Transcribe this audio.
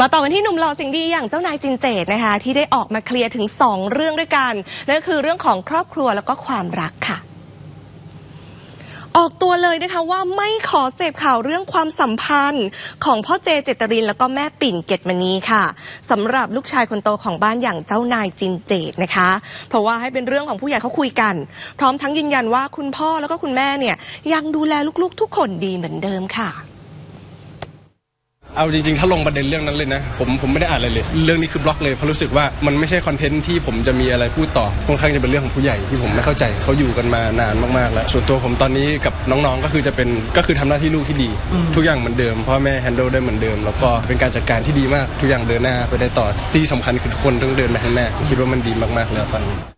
มาต่อกันที่หนุ่มหล่อสิ่งดีอย่างเจ้านายจินเจตนะคะ ที่ได้ออกมาเคลียร์ถึง 2 เรื่องด้วยกันนั่นก็คือเรื่องของครอบครัวแล้วก็ความรักค่ะ ออกตัวเลยนะคะว่าไม่ขอเสพข่าวเรื่องความสัมพันธ์ของพ่อเจเจตริน แล้วก็แม่ปิ่นเกตมณีค่ะสำหรับลูกชายคนโตของบ้านอย่างเจ้านายจินเจตนะคะ เพราะว่าให้เป็นเรื่องของผู้ใหญ่เขาคุยกัน พร้อมทั้งยืนยันว่าคุณพ่อแล้วก็คุณแม่เนี่ยยังดูแลลูกๆ ทุกคนดีเหมือนเดิมค่ะ เอาจริงๆ ถ้าลงประเด็นเรื่องนั้นเลยนะ ผมผมไม่ได้อ่านอะไรเลย เรื่องนี้คือบล็อกเลยเพราะรู้สึกว่ามันไม่ใช่คอนเทนต์ที่ผมจะมีอะไรพูดต่อค่อนข้างจะเป็นเรื่องของผู้ใหญ่ที่ผมไม่เข้าใจเขาอยู่กันมานานมากๆแล้ว ส่วนตัวผมตอนนี้กับน้องๆก็คือจะเป็นก็คือทำหน้าที่ลูกที่ดี ทุกอย่างเหมือนเดิมพ่อแม่แฮนด์ลได้เหมือนเดิม แล้วก็เป็นการจัดการที่ดีมากทุกอย่างเดินหน้าไปได้ต่อที่สำคัญคือทุกคนต้องเดินไปข้างหน้าผมคิดว่ามันดีมากๆแล้วตอนนี้